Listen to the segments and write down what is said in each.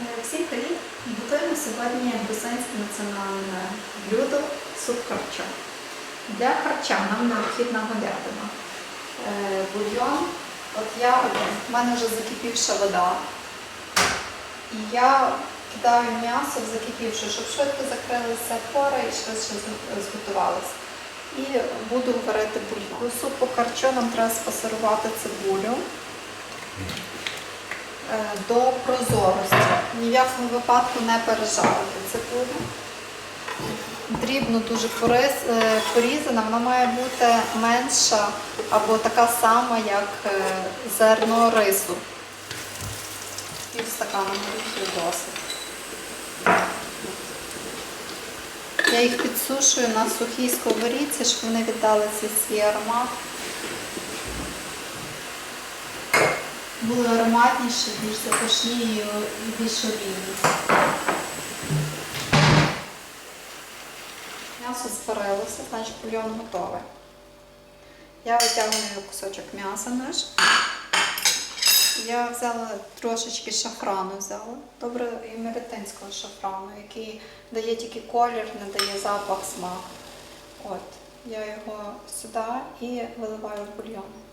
Е, Всім привіт! Готуємо сьогодні грузинське національне блюдо суп харчо. Для харча нам необхідна говядина. Е, Бульйон, от я, в мене вже закипівша вода. І я кидаю м'ясо в закипівшу, щоб швидко закрилися пори і швидше з- зготувалося. І буду варити бульйон. До супу харчо нам треба спасирувати цибулю до прозорості. Ні в якому випадку не пережарити цибулю. Дрібно дуже е, порізана, вона має бути менша або така сама, як е, зерно рису. Пів стакана горіхів досить. Я їх підсушую на сухій сковорідці, щоб вони віддали цей свій аромат. Були ароматніші, більш запашні і більш олійні. М'ясо зварилося, значить бульйон готовий. Я витягую кусочок м'яса наш. Я взяла трошечки шафрану взяла. Добре і меретинського шафрану, який дає тільки колір, не дає запах, смак. От, я його сюди і виливаю в бульйон.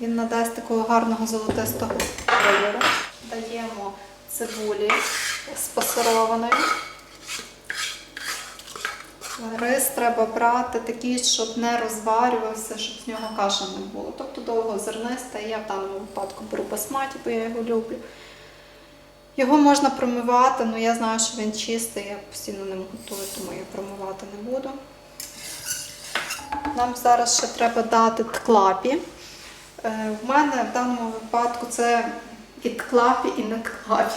Він надасть такого гарного золотистого кольору. Даємо цибулі спасированої. Рис треба брати такий, щоб не розварювався, щоб з нього каша не було. Тобто довго зернисте. Я в даному випадку беру басматі, бо я його люблю. Його можна промивати, але я знаю, що він чистий, я постійно ним готую, тому я промивати не буду. Нам зараз ще треба дати тклапі. Е, В мене в даному випадку це і тклапі, і не тклапі.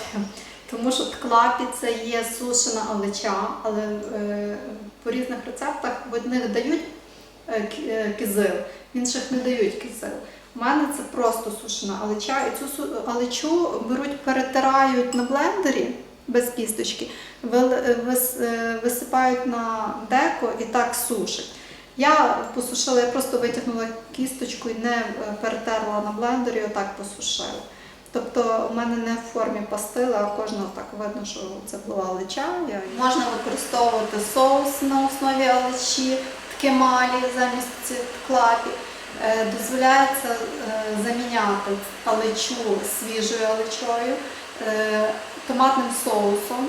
Тому що тклапі це є сушена алеча, але е, по різних рецептах в одних дають е, кизил, в інших не дають кизил. У мене це просто сушена алеча, і цю алечу беруть, перетирають на блендері без кісточки, висипають на деко і так сушать. Я посушила, я просто витягнула кісточку і не е, перетерла на блендері, отак посушила. Тобто у мене не в формі пастили, а кожного так видно, що це була алеча. Можна використовувати соус на основі алечі, ткемалі замість цих клапів. Е, Дозволяється е, заміняти алечу свіжою алечою, томатним соусом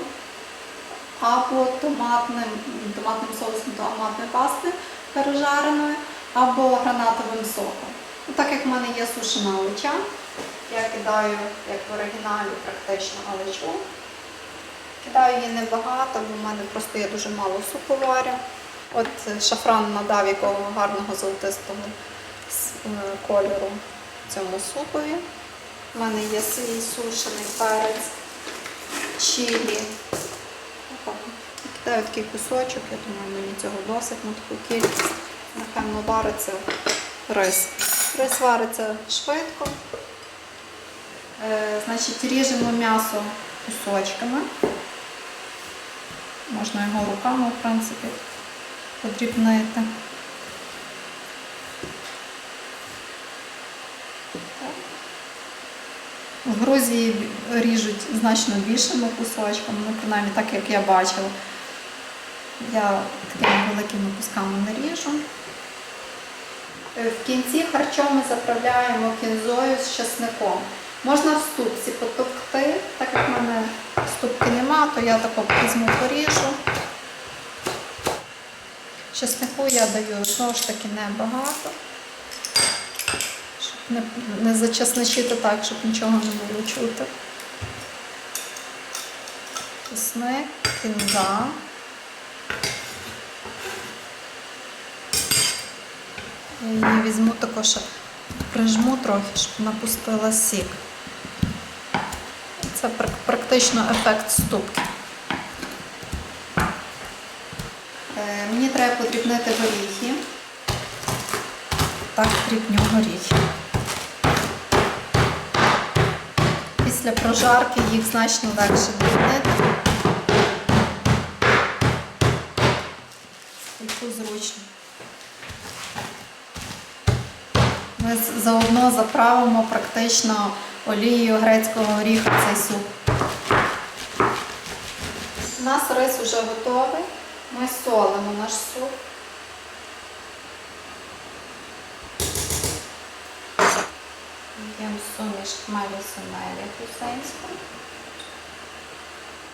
або томатним, томатним соусом томатної пасти пережареною, або гранатовим соком. Ну, Так як в мене є сушена алеча, я кидаю, як в оригіналі, практично алечу. Кидаю її небагато, бо в мене просто є дуже мало супу варю. От е, шафран надав якого гарного золотистого е, кольору цьому супові. У мене є свій сушений перець, чилі. Такий кусочок, я думаю, мені цього досить на таку кількість. Напевно, вариться рис. Рис вариться швидко. Е, значить, ріжемо м'ясо кусочками. Можна його руками, в принципі, подрібнити. В Грузії ріжуть значно більшими кусочками, ну, принаймні так, як я бачила. Я такими великими кусками не ріжу. Е, В кінці харчо ми заправляємо кінзою з часником. Можна в ступці потовкти, так як в мене ступки нема, то я тако візьму поріжу. Часнику я даю знову ж таки небагато, щоб не, не зачасничити так, щоб нічого не було чути. Чесник, кінза. Я її візьму також, прижму трохи, щоб вона пустила сік. Це практично ефект ступки. Е, Мені треба подрібнити горіхи. Так, дрібню горіхи. Після прожарки їх значно легше дрібнити. Яку зручно. Ми заодно заправимо практично олією грецького горіха цей суп. У нас рис вже готовий. Ми солимо наш суп. Даємо суміш хмелі сумелі гусенську.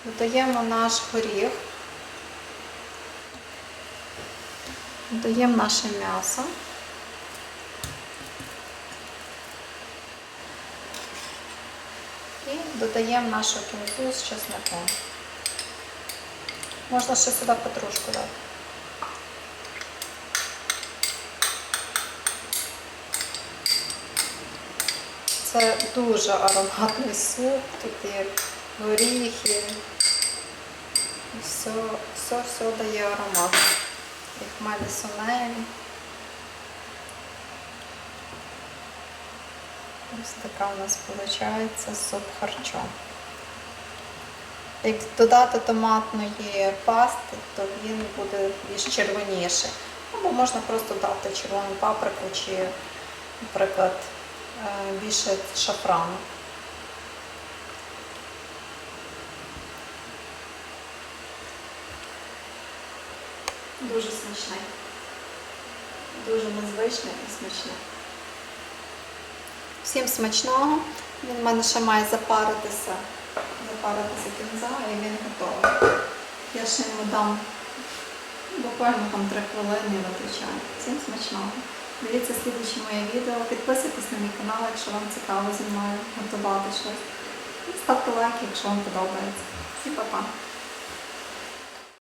Додаємо наш горіх. Додаємо наше м'ясо. І додаємо нашу кінзу з чесником. Можна ще сюди петрушку дати. Це дуже ароматний суп, тут є горіхи. Все, все, все дає аромат. І хмелі сунелі. Ось така у нас виходить суп харчо. Як додати томатної пасти, то він буде більш червоніший. Або можна просто дати червону паприку чи, наприклад, е, більше шафрану. Дуже смачний. Дуже незвичний і смачний. Всім смачного. Він в мене ще має запаритися. Запаритися кінза і він готовий. Я ще йому дам буквально там 3 хвилини і виключаю. Всім смачного. Дивіться слідуюче моє відео, підписуйтесь на мій канал, якщо вам цікаво зі мною готувати щось. Ставте лайк, якщо вам подобається. Всім па-па!